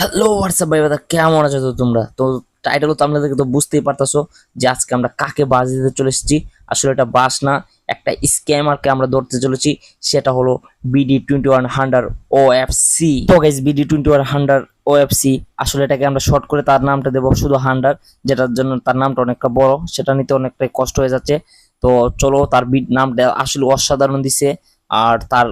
Hello WhatsApp ভাই? দাদা কেমন আছো তো তোমরা? তো টাইটেল তো আপনাদেরকে তো বুঝতেই পারতাছো যে আজকে আমরা কাকে বাস দিতে চলে এসেছি। আসলে এটা বাস না, একটা স্ক্যামারকে আমরা ধরতে চলেছি। সেটা হলো BD twenty one hundred O F C তো guys BD twenty one hundred O F C আসলে এটাকে আমরা শর্ট করে তার নামটা দেবো শুধু হান্ড্রেড যেটার জন্য তার নামটা অনেকটা বড়। সেটা নিতে অনেকটাই কষ্ট হয়ে যাচ্ছে। তো চলো, তার বিড নামটা আসলে অসাধারণ দিছে। আর তার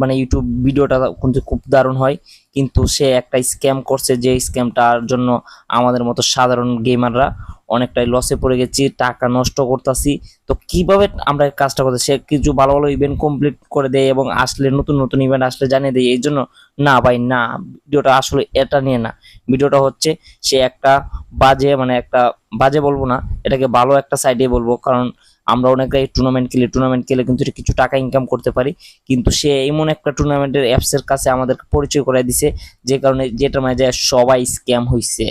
মানে ইউটিউব ভিডিওটা কিন্তু খুব দারুণ হয়। কিন্তু সে একটা স্ক্যাম করছে যে স্ক্যামটার জন্য আমাদের মতো সাধারণ গেমাররা অনেকটাই লসে পড়ে গেছি, টাকা নষ্ট করতেছি। তো কীভাবে আমরা কাজটা করতে সে কিছু ভালো ভালো ইভেন্ট কমপ্লিট করে দেয় এবং আসলে নতুন নতুন ইভেন্ট আসলে জানিয়ে দেয়, এই জন্য না ভাই, না, ভিডিওটা আসলে এটা নিয়ে না। ভিডিওটা হচ্ছে সে একটা বাজে মানে একটা বাজে বলব না, এটাকে ভালো একটা সাইডে বলব। কারণ আমরা অনেকটাই টুর্নামেন্ট খেলি টুর্নামেন্ট খেলে কিন্তু কিছু টাকা ইনকাম করতে পারি। কিন্তু সে এমন একটা টুর্নামেন্টের অ্যাপসের কাছে আমাদেরকে পরিচয় করে দিছে, যে কারণে যেটা মানে যে সবাই স্ক্যাম হইছে।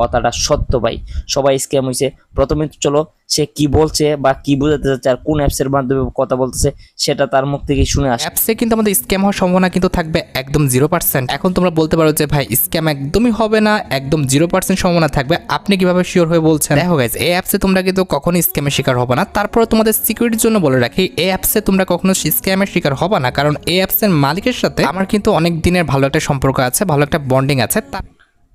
কথাটা সত্য ভাই। সবাই স্ক্যাম হয়েছে প্রথমে চলো, সে কি বলছে বা কি বোঝাতে চাচ্ছে আর কোন অ্যাপসের মাধ্যমে কথা বলতেছে, সেটা তার মুখ থেকে শুনে আসে। অ্যাপসে কিন্তু আমাদের স্ক্যাম হওয়ার সম্ভাবনা কিন্তু থাকবে একদম জিরো পার্সেন্ট এখন তোমরা বলতে পারো যে, ভাই স্ক্যাম একদমই হবে না, একদম জিরো পার্সেন্ট সম্ভাবনা থাকবে। আপনি কীভাবে শিওর হয়ে বলছেন? দেখো গাইজ এই অ্যাপসে তোমরা কিন্তু কখনো স্ক্যামের শিকার হবে না। তারপরে তোমাদের সিকিউরিটির জন্য বলে রাখি, এই অ্যাপসে তোমরা কখনো স্ক্যামের শিকার হবে না। কারণ এই অ্যাপসের মালিকের সাথে আমার কিন্তু অনেক দিনের ভালো একটা সম্পর্ক আছে, ভালো একটা বন্ডিং আছে।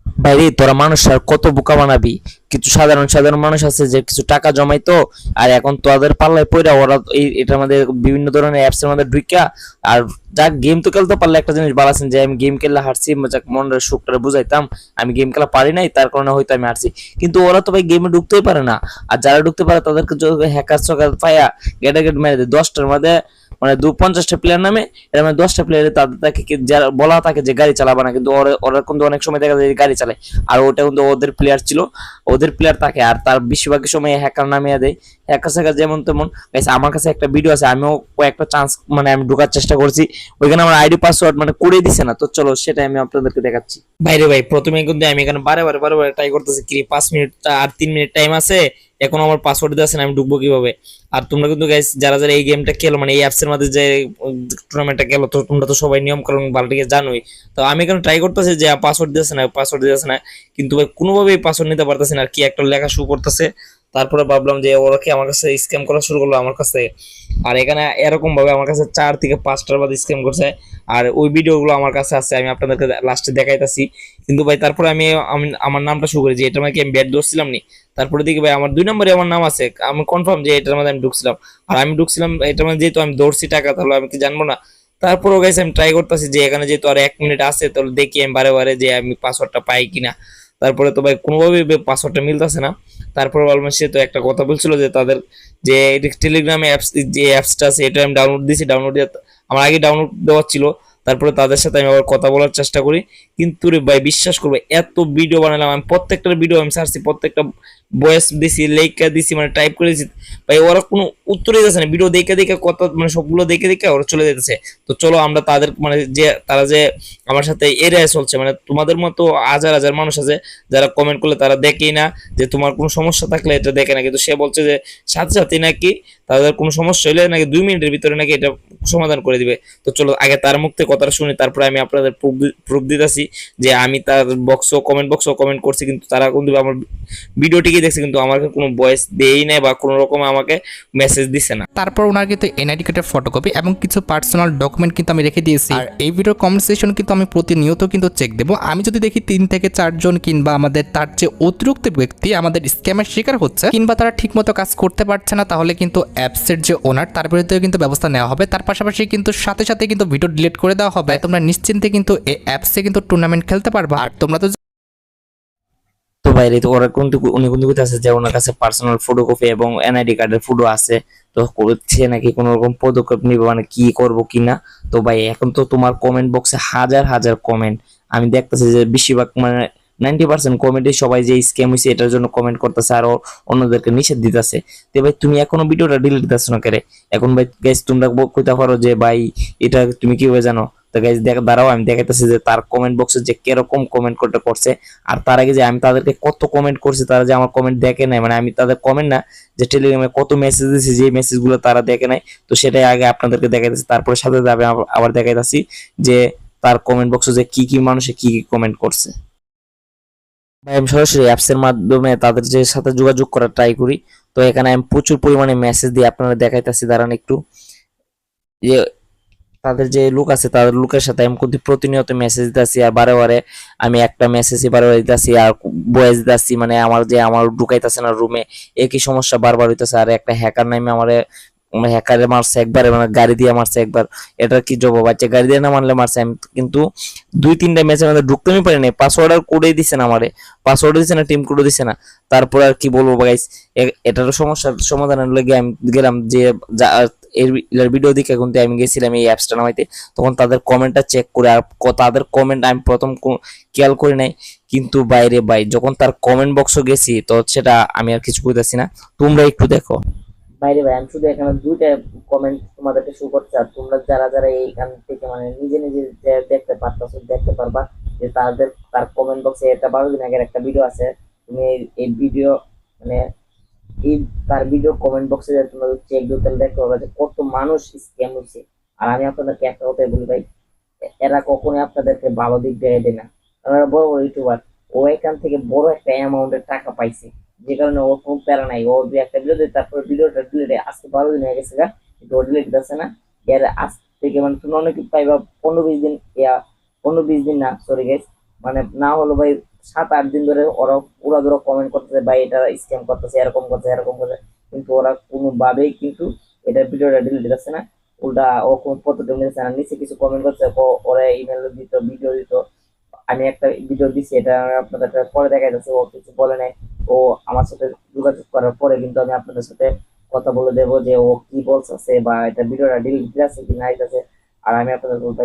তা- ভাই রে, তোরা মানুষ আর কত বোকা বানাবি? কিছু সাধারণ সাধারণ মানুষ আছে যে কিছু টাকা জমাইতো, আর এখন তোদের পাল্লায় পইরা ওরা এটার মধ্যে বিভিন্ন ধরনের অ্যাপস এর মধ্যে ঢুইকা, আর যাক গেম তো খেলতে পারলে একটা জিনিস বাড়াছেন যে আমি গেম খেললে হারছি যাক মনের সুখটা বুঝাইতাম, আমি গেম খেলা পারি নাই, তার কারণে হয়তো আমি হারছি। কিন্তু ওরা তো ভাই গেমে ঢুকতেই পারে না, আর যারা ঢুকতে পারে তাদেরকে হ্যাকার চকার পাইয়া গেটে গেট মেরে দেয় দশটার মধ্যে মানে দু, পঞ্চাশটা প্লেয়ার নামে, এর মধ্যে দশটা প্লেয়ারে তাদের তাকে যারা বলা থাকে যে গাড়ি চালাবে না, কিন্তু ওরা কিন্তু অনেক সময় দেখা যায় গাড়ি চালায়, আর ওটা কিন্তু ওদের প্লেয়ার ছিল, ওদের প্লেয়ার থাকে আর তার বেশিরভাগ সময় হ্যাকার নামিয়ে দেয়। হ্যাকার স্যাকার যেমন তেমন। আমার কাছে একটা ভিডিও আছে, আমিও কয়েকটা চান্স মানে আমি ঢোকার চেষ্টা করছি। ওইখানে আমার আইডি পাসওয়ার্ড মানে করে দিছে না, তো চলো সেটা আমি আপনাদেরকে দেখাচ্ছি। ভাইরে ভাই, প্রথমে কিন্তু আমি এখানে বারে বারে বারে বারে ট্রাই করতেছি। কি পাঁচ মিনিট আর তিন মিনিট টাইম আছে। এখন আমার পাসওয়ার্ড না, আমি ঢুকবো কীভাবে? আর তোমরা কিন্তু গাইস যারা যারা এই গেমটা খেলো মানে এই অ্যাপসের মধ্যে যে টুর্নামেন্টটা খেলো, তো তোমরা তো সবাই নিয়ম কারণ ভালোটিকে জানোই। তো আমি এখানে ট্রাই করতেছি যে পাসওয়ার্ড দিয়েছে না পাসওয়ার্ড দিয়েছে না, কিন্তু ভাই কোনোভাবেই পাসওয়ার্ড নিতে পারতেছি না, আর কি একটা লেখা শুরু করতেছে। তারপরে ভাবলাম যে ওরা কি আমার কাছে স্ক্যাম করা শুরু করল আমার কাছে। আর এখানে এরকম ভাবে আমার কাছে চার থেকে পাঁচটার বাদ স্ক্যাম করছে। আর ওই ভিডিওগুলো আমার কাছে আছে, আমি আপনাদেরকে লাস্টে দেখাইতাছি। কিন্তু ভাই, তারপরে আমি আমি, আমার নামটা শুরু করি যে এটা কি আমি ব্যাট ধরছিলাম নি? তারপরে দেখি ভাই, আমার দুই নম্বরে আমার নাম আছে। আমি কনফার্ম যে এটার মধ্যে আমি ঢুকছিলাম। আর আমি ঢুকছিলাম, এটার মধ্যে যেহেতু আমি দৌড়ছি টাকা, তাহলে আমি কি জানব না? তারপরেও গাইছে আমি ট্রাই করতেছি যে এখানে যেহেতু আর এক মিনিট আছে, তাহলে দেখি আমি বারে বারে যে আমি পাসওয়ার্ডটা পাই কিনা। তারপরে তো ভাই, কোনোভাবেই পাসওয়ার্ডটা মিলতেছে না। তারপরে অলমোস্ট তো একটা কথা বলছিল যে তাদের যে টেলিগ্রামে অ্যাপস যে অ্যাপসটা আছে, এটা আমি ডাউনলোড দিয়েছি ডাউনলোড আমার আগে ডাউনলোড দেওয়া ছিল। তারপরে তাদের সাথে আমি আবার কথা বলার চেষ্টা করি। কিন্তু রে ভাই, বিশ্বাস করবে, এত ভিডিও বানালাম, আমি প্রত্যেকটা ভিডিও আমি সারছি প্রত্যেকটা ভয়েস দিছি, লেখা দিছি মানে টাইপ করে দিছি। ভাই, ওরা কোনো উত্তরই দিচ্ছে না। ভিডিও দেখে দেখে কত মানে সবগুলো দেখে দেখে ওরা চলে যেতেছে। তো চলো আমরা তাদের মানে যে, তারা যে আমার সাথে এরিয়ায় চলছে মানে তোমাদের মতো হাজার হাজার মানুষ আছে, যারা কমেন্ট করলে তারা দেখেই না যে তোমার কোনো সমস্যা থাকলে এটা দেখে না। কিন্তু সে বলছে যে, সাথে সাথে নাকি তাদের কোনো সমস্যা হলে নাকি দুই মিনিটের ভিতরে নাকি এটা সমাধান করে দিবে। তো চলো, আগে তার মুখ থেকে কথাটা শুনি তারপরে আমি আপনাদের প্রুফ দিতেছি যে আমি তার বক্সও কমেন্ট বক্সও কমেন্ট করছি কিন্তু তারা কিন্তু আমার ভিডিওটিকে দেখছে কিন্তু আমাকে কোনো ভয়েস দেই নাই বা কোনো রকম আমাকে মেসেজ দিছে না। তারপর ওনার কিন্তু এনআইডি কার্ডের ফটোকপি এবং কিছু পার্সোনাল ডকুমেন্ট কিন্তু আমি রেখে দিয়েছি। আর এই ভিডিওর কমেন্ট সেকশন কিন্তু আমি প্রতিনিয়ত কিন্তু চেক দেবো। আমি যদি দেখি তিন থেকে চারজন কিংবা আমাদের তার যে অতিরিক্ত ব্যক্তি আমাদের স্ক্যামের শিকার হচ্ছে কিংবা তারা ঠিকমতো কাজ করতে পারছে না তাহলে কিন্তু অ্যাপসের যে ওনার তার বিরুদ্ধে কিন্তু ব্যবস্থা নেওয়া হবে। তার পাশাপাশি কিন্তু সাথে সাথে কিন্তু ভিডিও ডিলিট করে দেওয়া হবে তোমরা নিশ্চিন্তে কিন্তু এই অ্যাপসে কিন্তু টুর্নামেন্ট খেলতে পারবা। আর তোমরা তো তো বাইরে তো ওরা কিন্তু উনি কিন্তু আছে যে ওনার কাছে পার্সোনাল ফটোকপি এবং এনআইডি কার্ডের ফটো আছে। তো করছে নাকি কোনো রকম পদক্ষেপ নিবে মানে কি করব কি না? তো ভাই এখন তো তোমার কমেন্ট বক্সে হাজার হাজার কমেন্ট আমি দেখতেছি যে বেশিরভাগ মানে নাইনটি পার্সেন্ট কমেন্টে সবাই যে স্ক্যাম হয়েছে এটার জন্য কমেন্ট করতেছে, আর অন্যদেরকে নিষেধ দিতেছে। তো ভাই, তুমি এখনও ভিডিওটা ডিলিট দিতেছ না কেরে? এখন ভাই গ্যাস তোমরা কইতে পারো যে ভাই, এটা তুমি কীভাবে জানো? তো গাইস দেখ দাঁড়াও, আমি দেখাইতেছি যে তার কমেন্ট বক্সে যে কীরকম কমেন্ট করতে করছে। আর তার আগে যে আমি তাদেরকে কত কমেন্ট করছি, তারা যে আমার কমেন্ট দেখে নাই মানে আমি তাদের কমেন্ট না, যে টেলিগ্রামে কত মেসেজ দিয়েছি যে মেসেজগুলো তারা দেখে নাই, তো সেটাই আগে আপনাদেরকে দেখাইতেছি। তারপরে সাথে আমি আবার দেখাইতেছি যে তার কমেন্ট বক্সে যে কি কি মানুষে কি কি কমেন্ট করছে। ভাই, আমি সরাসরি অ্যাপসের মাধ্যমে তাদের যে সাথে যোগাযোগ করার ট্রাই করি। তো এখানে আমি প্রচুর পরিমাণে মেসেজ দিয়ে আপনারা দেখাইতেছি, দাঁড়ান একটু। যে তাদের যে লোক আছে, তাদের লোকের সাথে আমি কিন্তু প্রতিনিয়ত মেসেজ দিতেছি, আর বারে বারে আমি একটা মেসেজ বারে বারে দিতেছি, আর বয়েস দিতেছি মানে আমার যে আমার ঢুকাইতেছে না রুমে একই সমস্যা বারবার হইতেছে, আর একটা হ্যাকার নামে আমারে হ্যাকারে মারছে একবারে মানে গাড়ি দিয়ে মারছে একবার। এটার কি জবাব? আছে গাড়ি দিয়ে না মারলে মারছে? আমি কিন্তু দুই, তিনটা ম্যাচের মধ্যে ঢুকতে আমি পারি নাই। পাসওয়ার্ড আর কোডেই দিছে না আমারে। পাসওয়ার্ড দিছে না টিম কোডও দিছে না। তারপর আর কি বলব গাইস এটারও সমস্যার সমাধানের লেগে আমি গেলাম যে এর ভিডিও দিকে কিন্তু আমি গেছিলাম এই অ্যাপসটা নামাইতে। তখন তাদের কমেন্টটা চেক করে, আর তাদের কমেন্ট আমি প্রথম খেয়াল করি নাই। কিন্তু বাইরে বাই যখন তার কমেন্ট বক্সও গেছি, তো সেটা আমি আর কিছু বুঝতেছি না। তোমরা একটু দেখো। বাইরে ভাই, আমি শুধু এখানে দুইটা কমেন্ট তোমাদেরকে শো করতে আর তোমরা যারা যারা এইখান থেকে মানে নিজে নিজে দেখতে পারতেছো, দেখতে পারবা যে তাদের, তার কমেন্ট বক্সে এটা বারো দিন আগের একটা ভিডিও আছে। তুমি এই- ভিডিও মানে এই, তার ভিডিও কমেন্ট বক্সে তোমরা চেক দিও তাহলে দেখতে পাবে যে কত মানুষ স্ক্যাম হচ্ছে। আর আমি আপনাদেরকে একটা কথাই বলি ভাই, এরা কখনোই আপনাদেরকে ভালো দিক দেয় না। কারণ বড় বড় ইউটিউবার ও এখান থেকে বড় একটা অ্যামাউন্টের টাকা পাইছে। যে কারণে ওর কোনো প্যারা নাই। ও দুই একটা ভিডিও দেয়, তারপর ভিডিওটা ডিলিট আজকে বারো দিন হয়ে গেছে গা। কিন্তু ও ডিলিট দিচ্ছে না? এর আজ থেকে মানে তুমি অনেক পাইবা, পনেরো বিশ দিন, ইয়া, পনেরো বিশ দিন না সরি গেছ মানে না হলো ভাই, সাত আট দিন ধরে ওরা পুরা ধরো কমেন্ট করতেছে, ভাই, এটা স্ক্যাম করতেছে, এরকম করছে এরকম করছে কিন্তু ওরা কোনোভাবেই কিন্তু এটা ভিডিওটা ডিলিট দিচ্ছে না। উল্টা ও কোনো পদ্ধতি নিচ্ছে না। নিচে কিছু কমেন্ট করছে ওরা ইমেল দিত ভিডিও দিত। আমি একটা ভিডিও দিছি, এটা আপনাদের পরে দেখা যাচ্ছে ও কিছু বলে নাই। ও আমার সাথে যোগাযোগ করার পরে কিন্তু আমি আপনাদের সাথে কথা বলে দেবো যে ও কি বলছে বা এটা ভিডিওটা ডিলিট দিয়েছে কি না আছে আর আমি আপনাদের বলতে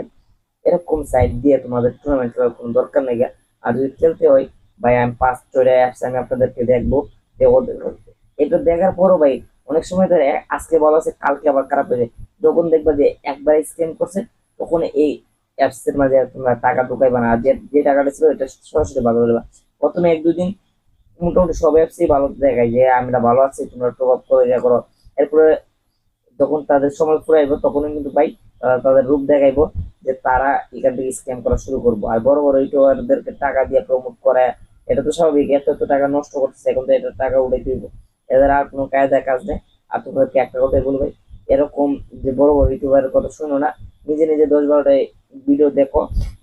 এরকম সাইট দিয়ে তোমাদের টুর্নামেন্ট খেলার কোনো দরকার নেই। আর যদি খেলতে হয়, ভাই, আমি পাঁচ চলে আসছে আমি আপনাদেরকে দেখব, যে ওদের এটা দেখার পরও, ভাই, অনেক সময় ধরে আজকে বলা আছে কালকে আবার খারাপ হয়ে যায়। যখন দেখবা যে একবার স্ক্যান করছে, তখন এই অ্যাপস এর মাঝে তোমরা টাকা ঢুকাইবা না। যে টাকাটা ছিল এটা সরাসরি ভালো দেবা প্রথমে এক দুদিন মোটামুটি সব অ্যাপসই ভালো দেখায় যে, আমরা ভালো আছি, তোমরা প্রভাব করে ইয়া করো। এরপরে যখন তাদের সময় ফুরাইবো, তখনই কিন্তু ভাই তাদের রূপ দেখাইবো যে, তারা এখান থেকে স্ক্যাম করা শুরু করব। আর বড় বড় ইউটিউবারদেরকে টাকা দিয়ে প্রমোট করে, এটা তো স্বাভাবিক, এত এত টাকা নষ্ট করতেছে, এখন তো এটা টাকা উঠে দিব। এদের আর কোনো কায়দা কাজ নেই। আর তোমাদেরকে একটা কথাই বলব? এরকম যে, বড় বড় ইউটিউবারের কথা শুনো না, নিজে নিজে দশ বারোটা ভিডিও দেখো।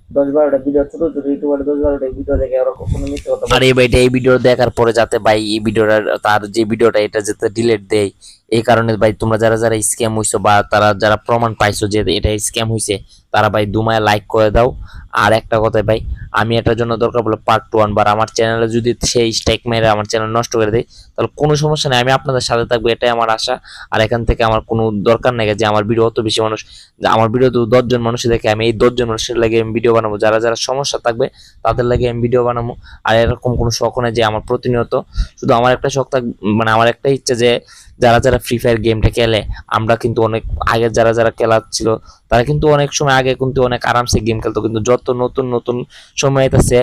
দশ বারোটা ভিডিও ছোট ছোট ইউটিউবার দশ বারোটা ভিডিও দেখে ওরকম কোনো মিথ্যে কথা আর এই এই ভিডিও দেখার পরে যাতে ভাই এই ভিডিওটা তার যে ভিডিওটা এটা যাতে ডিলেট দেয় এই কারণে ভাই তোমরা যারা যারা স্ক্যাম হইছো বা তারা যারা প্রমাণ পাইছো যে এটা স্ক্যাম হইছে, তারা ভাই দুমায় লাইক করে দাও। আর একটা কথা ভাই, আমি এটার জন্য দরকার বলে পার্ট টু ওয়ান আনবার আমার চ্যানেলে যদি সেই স্ট্রাইক মেরে আমার চ্যানেল নষ্ট করে দেয়, তাহলে কোনো সমস্যা নেই, আমি আপনাদের সাথে থাকব, এটাই আমার আশা। আর এখান থেকে আমার কোনো দরকার নেই যে আমার ভিডিও অত বেশি মানুষ আমার ভিডিও তো দশজন মানুষ দেখে আমি এই দশজন মানুষের লাগে আমি ভিডিও বানাবো। যারা যারা সমস্যা থাকবে, তাদের লাগে আমি ভিডিও বানাবো। আর এরকম কোনো শখ নেই যে আমার প্রতিনিয়ত শুধু আমার একটা শখ থাক মানে আমার একটা ইচ্ছা যে যারা যারা ফ্রি ফায়ার গেমটা খেলে, আমরা কিন্তু অনেক আগে যারা যারা খেলা ছিল, তারা কিন্তু অনেক সময় আগে কিন্তু অনেক আরামসে গেম খেলতো, কিন্তু যত নতুন নতুন সময় আইতাছে,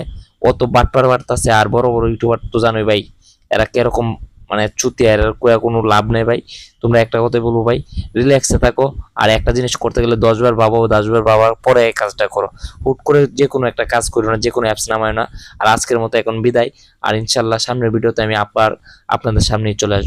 অত বাটপার বাড়তাছে, আর বড় বড় ইউটিউবার তো জানোই ভাই, এরা কীরকম মানে চুতি, আর কোনো লাভ নেই ভাই। তোমরা একটা কথাই বলব ভাই রিল্যাক্সে থাকো, আর একটা জিনিস করতে গেলে দশবার ভাবো দশবার ভাবার পরে এই কাজটা করো। হুট করে যে কোনো একটা কাজ করো না, যে কোনো অ্যাপস নামায় না। আর আজকের মতো এখন বিদায়, আর ইনশাল্লাহ সামনের ভিডিওতে আমি আবার আপনাদের সামনেই চলে আসব।